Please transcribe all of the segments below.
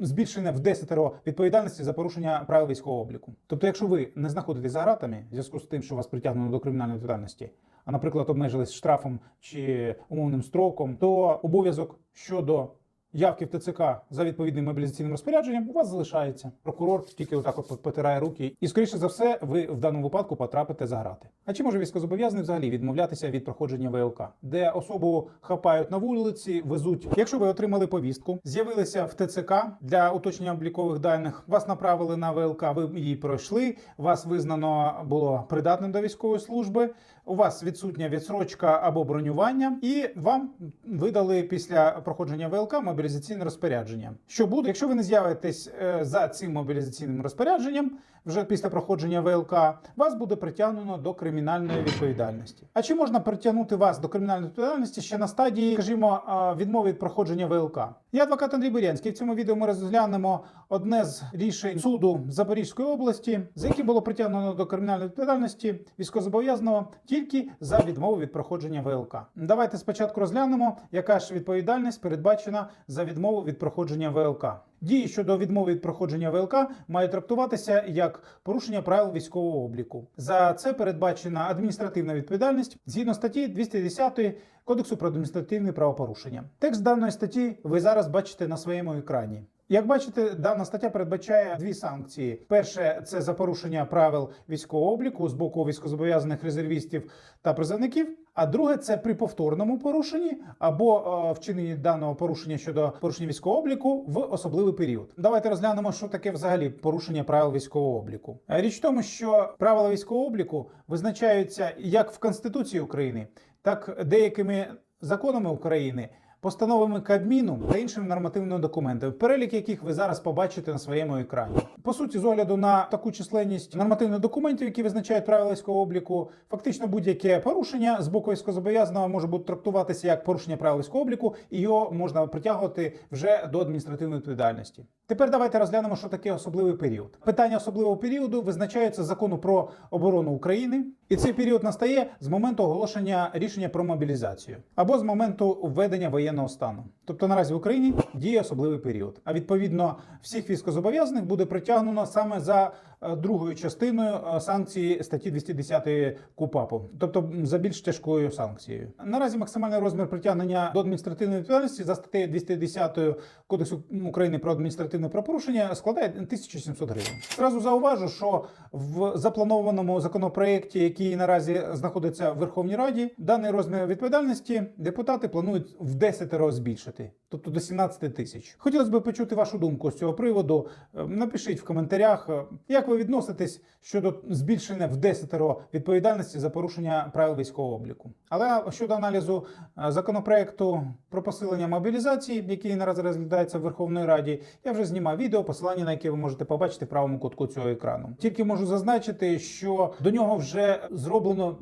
збільшення в 10 відповідальності за порушення правил військового обліку. Тобто, якщо ви не знаходитесь за гратами в зв'язку з тим, що вас притягнено до кримінальної відповідальності, а, наприклад, обмежились штрафом чи умовним строком, то обов'язок щодо явки в ТЦК за відповідним мобілізаційним розпорядженням у вас залишається. Прокурор тільки отак от потирає руки, і скоріше за все, ви в даному випадку потрапите за грати. А чи може військовозобов'язаний взагалі відмовлятися від проходження ВЛК, де особу хапають на вулиці, везуть? Якщо ви отримали повістку, з'явилися в ТЦК для уточнення облікових даних, вас направили на ВЛК, ви її пройшли, вас визнано було придатним до військової служби. У вас відсутня відсрочка або бронювання, і вам видали після проходження ВЛК мобілізаційне розпорядження. Що буде, якщо ви не з'явитесь е, за цим мобілізаційним розпорядженням вже після проходження ВЛК, вас буде притягнено до кримінальної відповідальності. А чи можна притягнути вас до кримінальної відповідальності ще на стадії, скажімо, е, відмови від проходження ВЛК? Я адвокат Андрій Бурянський. В цьому відео ми розглянемо одне з рішень суду Запорізької області, за яке було притягнено до кримінальної відповідальності військовозобов'язаного тільки за відмову від проходження ВЛК. Давайте спочатку розглянемо, яка ж відповідальність передбачена за відмову від проходження ВЛК. Дії щодо відмови від проходження ВЛК мають трактуватися як порушення правил військового обліку. За це передбачена адміністративна відповідальність згідно статті 210 Кодексу про адміністративні правопорушення. Текст даної статті ви зараз бачите на своєму екрані. Як бачите, дана стаття передбачає дві санкції: перше це за порушення правил військового обліку з боку військовозобов'язаних резервістів та призовників. А друге це при повторному порушенні або е, вчиненні даного порушення щодо порушення військового обліку в особливий період. Давайте розглянемо, що таке взагалі порушення правил військового обліку. Е, Річ в тому, що правила військового обліку визначаються як в Конституції України, так деякими законами України. Постановами Кабміну та іншими нормативними документами, перелік яких ви зараз побачите на своєму екрані. По суті, з огляду на таку численність нормативних документів, які визначають правила військового обліку, фактично будь-яке порушення з боку військовозобов'язаного може бути трактуватися як порушення правил військового обліку, і його можна притягувати вже до адміністративної відповідальності. Тепер давайте розглянемо, що таке особливий період. Питання особливого періоду визначається закону про оборону України, і цей період настає з моменту оголошення рішення про мобілізацію або з моменту введення воєнного стану. Тобто наразі в Україні діє особливий період. А відповідно всіх військовозобов'язаних буде притягнено саме за е, другою частиною е, санкції статті 210 КУПАПу, тобто за більш тяжкою санкцією. Наразі максимальний розмір притягнення до адміністративної відповідальності за статтею 210 Кодексу України про адміністративне правопорушення складає 1700 гривень. Зразу зауважу, що в запланованому законопроекті, який наразі знаходиться в Верховній Раді, даний розмір відповідальності депутати планують в 10 збільшити, тобто до 17 тисяч. Хотілося б почути вашу думку з цього приводу. Е, Напишіть в коментарях, е, як ви відноситесь щодо збільшення в 10 відповідальності за порушення правил військового обліку. Але щодо аналізу е, законопроекту про посилення мобілізації, який наразі розглядається в Верховної Раді, я вже знімав відео, посилання на яке ви можете побачити в правому кутку цього екрану. Тільки можу зазначити, що до нього вже зроблено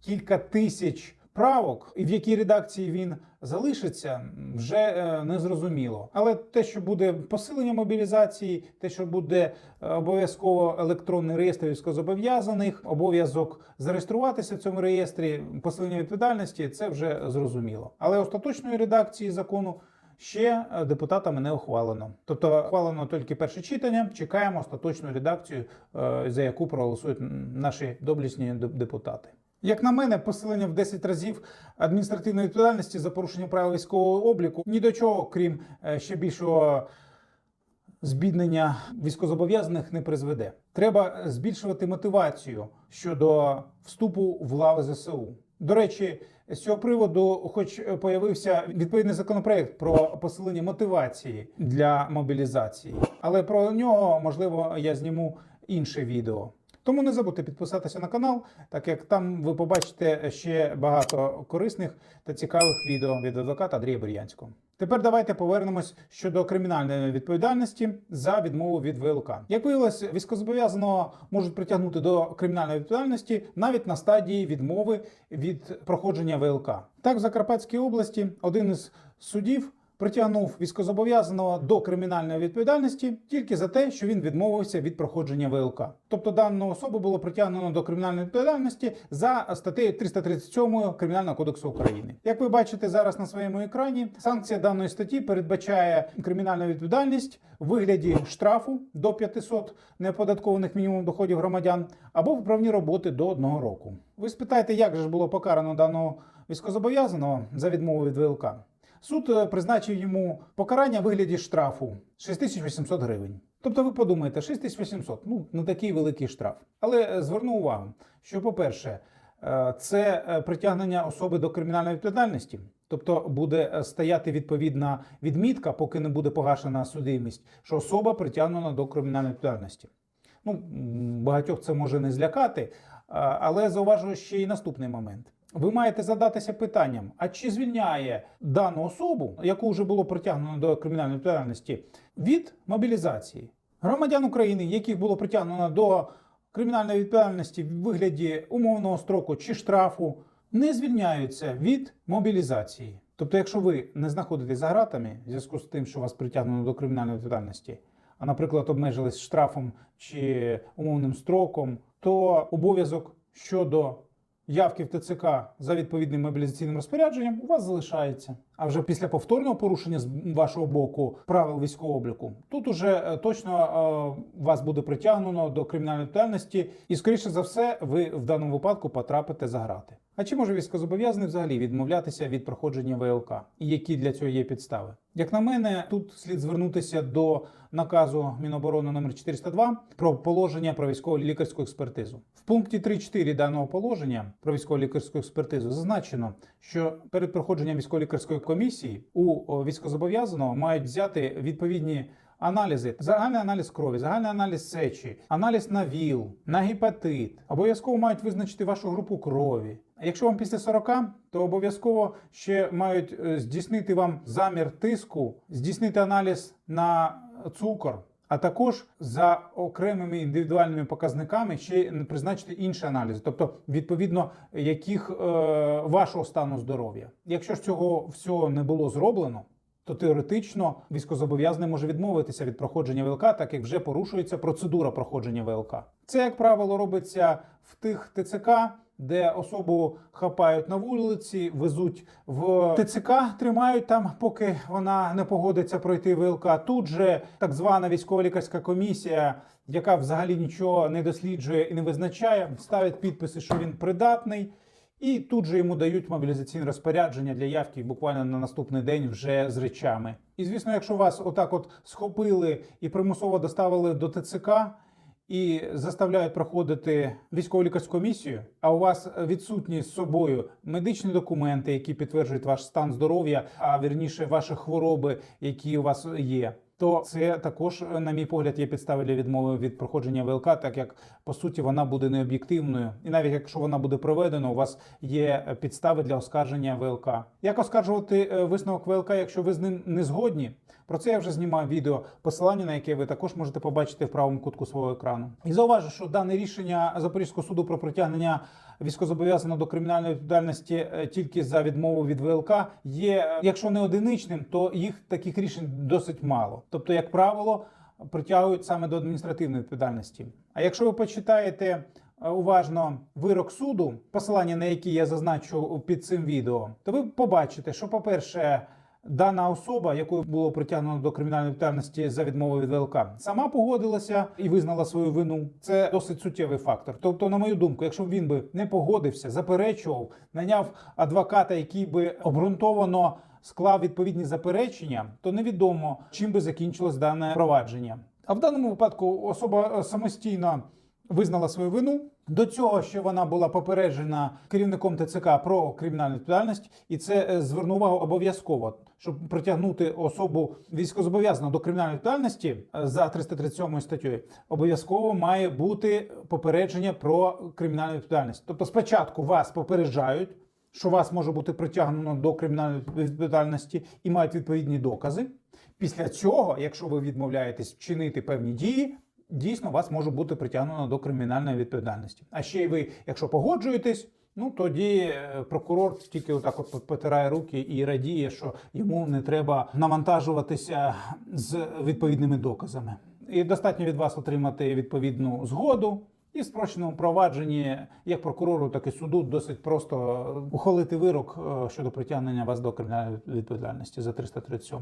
кілька тисяч правок, і в якій редакції він залишиться, вже е, не зрозуміло. Але те, що буде посилення мобілізації, те, що буде е, обов'язково електронний реєстр військовозобов'язаних, обов'язок зареєструватися в цьому реєстрі, посилення відповідальності, це вже зрозуміло. Але остаточної редакції закону. Ще е, депутатами не ухвалено, тобто ухвалено тільки перше читання. Чекаємо остаточну редакцію, за яку проголосують наші доблісні деп- депутати. Як на мене, посилення в 10 разів адміністративної відповідальності за порушення правил військового обліку ні до чого, крім е, ще більшого збіднення військовозобов'язаних не призведе. Треба збільшувати мотивацію щодо вступу в лави ЗСУ. До речі, з цього приводу, хоч появився відповідний законопроект про посилення мотивації для мобілізації, але про нього можливо я зніму інше відео. Тому не забудьте підписатися на канал, так як там ви побачите ще багато корисних та цікавих відео від адвоката Андрія Бур'янського. Тепер давайте повернемось щодо кримінальної відповідальності за відмову від ВЛК. Як виявилось, військовозобов'язаного можуть притягнути до кримінальної відповідальності навіть на стадії відмови від проходження ВЛК. Так, в Закарпатській області один із судів притягнув військозобов'язаного до кримінальної відповідальності тільки за те, що він відмовився від проходження ВЛК. Тобто дану особу було притягнено до кримінальної відповідальності за статтею 337 Кримінального кодексу України. Як ви бачите зараз на своєму екрані, санкція даної статті передбачає кримінальну відповідальність в вигляді штрафу до 500 неоподаткованих мінімум доходів громадян або виправні роботи до одного року. Ви спитаєте, як же було покарано даного військозобов'язаного за відмову від ВЛК? Суд е, призначив йому покарання в вигляді штрафу 6800 гривень. Тобто ви подумаєте, 6800 ну не такий великий штраф. Але е, зверну увагу, що, по-перше, е, це притягнення особи до кримінальної відповідальності. Тобто буде стояти відповідна відмітка, поки не буде погашена судимість, що особа притягнена до кримінальної відповідальності. Ну, багатьох це може не злякати, але зауважую ще й наступний момент. Ви маєте задатися питанням: а чи звільняє дану особу, яку вже було притягнено до кримінальної відповідальності, від мобілізації громадян України, яких було притягнено до кримінальної відповідальності в вигляді умовного строку чи штрафу, не звільняються від мобілізації. Тобто, якщо ви не знаходитесь за гратами в зв'язку з тим, що вас притягнено до кримінальної відповідальності, а, наприклад, обмежились штрафом чи умовним строком, то обов'язок щодо явки в ТЦК за відповідним мобілізаційним розпорядженням у вас залишається. А вже після повторного порушення з вашого боку правил військового обліку, тут уже е, точно е, вас буде притягнено до кримінальної відповідальності, і скоріше за все, ви в даному випадку потрапите за грати. А чи може військовозобов'язаний взагалі відмовлятися від проходження ВЛК? І які для цього є підстави? Як на мене, тут слід звернутися до наказу Міноборони номер 402 про положення про військово лікарську експертизу. В пункті 3.4 даного положення про військово лікарську експертизу зазначено, що перед проходженням військово-лікарської комісії у о, військовозобов'язаного мають взяти відповідні Аналізи, загальний аналіз крові, загальний аналіз сечі, аналіз на ВІЛ, на гепатит. Обов'язково мають визначити вашу групу крові. Якщо вам після 40, то обов'язково ще мають е, здійснити вам замір тиску, здійснити аналіз на цукор. А також за окремими індивідуальними показниками ще призначити інші аналізи, тобто відповідно яких е, вашого стану здоров'я. Якщо ж цього всього не було зроблено, то теоретично військозобов'язаний може відмовитися від проходження ВЛК, так як вже порушується процедура проходження ВЛК. Це, як правило, робиться в тих ТЦК, де особу хапають на вулиці, везуть в ТЦК, тримають там, поки вона не погодиться пройти ВЛК. Тут же так звана військово-лікарська комісія, яка взагалі нічого не досліджує і не визначає, ставить підписи, що він придатний. І тут же йому дають мобілізаційне розпорядження для явки буквально на наступний день вже з речами. І звісно, якщо вас отак от схопили і примусово доставили до ТЦК і заставляють проходити військово-лікарську комісію, а у вас відсутні з собою медичні документи, які підтверджують ваш стан здоров'я, а вірніше ваші хвороби, які у вас є. То це також, на мій погляд, є підстави для відмови від проходження ВЛК, так як по суті вона буде необ'єктивною, і навіть якщо вона буде проведена, у вас є підстави для оскарження ВЛК. Як оскаржувати е, висновок ВЛК, якщо ви з ним не згодні? Про це я вже знімав відео, посилання на яке ви також можете побачити в правому кутку свого екрану. І зауважу, що дане рішення Запорізького суду про притягнення військозобов'язаного до кримінальної відповідальності е, тільки за відмову від ВЛК є, е, якщо не одиничним, то їх таких рішень досить мало. Тобто, як правило, притягують саме до адміністративної відповідальності. А якщо ви почитаєте е, уважно вирок суду, посилання на який я зазначу під цим відео, то ви побачите, що, по-перше, Дана особа, яку було притягнено до кримінальної відповідальності за відмову від ВЛК, сама погодилася і визнала свою вину. Це досить суттєвий фактор. Тобто, на мою думку, якщо він би не погодився, заперечував, наняв адвоката, який би обґрунтовано склав відповідні заперечення, то невідомо чим би закінчилось дане провадження. А в даному випадку особа е, самостійно визнала свою вину. До цього, що вона була попереджена керівником ТЦК про кримінальну відповідальність, і це е, звернув увагу обов'язково, щоб притягнути особу військовозобов'язану до кримінальної відповідальності е, за 337 статтею, обов'язково має бути попередження про кримінальну відповідальність. Тобто, спочатку вас попереджають. Що вас може бути притягнено до кримінальної відповідальності і мають відповідні докази. Після цього, якщо ви відмовляєтесь вчинити певні дії, дійсно вас може бути притягнено до кримінальної відповідальності. А ще й ви, якщо погоджуєтесь, Ну тоді е, прокурор тільки отак от потирає руки і радіє, що йому не треба навантажуватися з відповідними доказами. І достатньо від вас отримати відповідну згоду. І в спрощеному провадженні як прокурору, так і суду досить просто ухвалити вирок е, щодо притягнення вас до кримінальної відповідальності за 337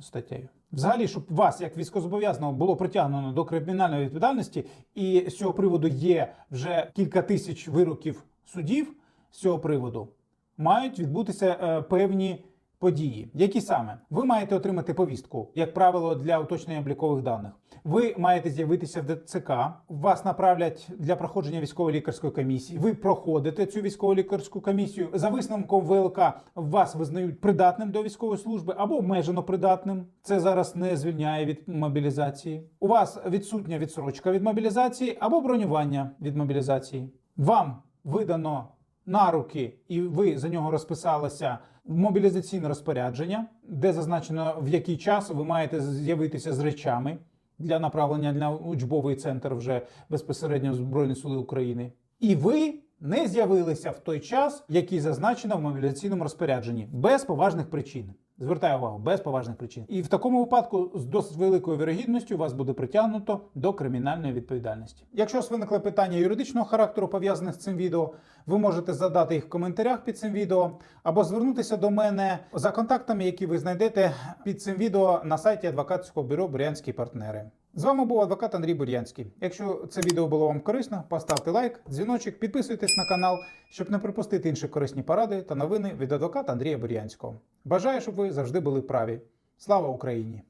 статтею. Взагалі, щоб вас, як військовозобов'язаного, було притягнено до кримінальної відповідальності, і з цього приводу є вже кілька тисяч вироків судів з цього приводу, мають відбутися е, певні події. Які саме ви маєте отримати повістку, як правило, для уточнення облікових даних. Ви маєте з'явитися в ДЦК, вас направлять для проходження військово-лікарської комісії. Ви проходите цю військово-лікарську комісію. За висновком ВЛК вас визнають придатним до військової служби або обмежено придатним. Це зараз не звільняє від мобілізації. У вас відсутня відсрочка від мобілізації або бронювання від мобілізації. Вам видано на руки, і ви за нього розписалися мобілізаційне розпорядження, де зазначено в який час ви маєте з'явитися з речами для направлення на учбовий центр вже безпосередньо в Збройні Сили України. І ви не з'явилися в той час, який зазначено в мобілізаційному розпорядженні, без поважних причин. Звертаю увагу, без поважних причин. І в такому випадку з досить великою вірогідністю вас буде притягнуто до кримінальної відповідальності. Якщо у вас виникли питання юридичного характеру, пов'язаних з цим відео, ви можете задати їх в коментарях під цим відео або звернутися до мене за контактами, які ви знайдете під цим відео на сайті адвокатського бюро Бурянські партнери. З вами був адвокат Андрій Бурянський. Якщо це відео було вам корисно, поставте лайк, дзвіночок, підписуйтесь на канал, щоб не пропустити інші корисні поради та новини від адвоката Андрія Бурянського. Бажаю, щоб ви завжди були праві. Слава Україні!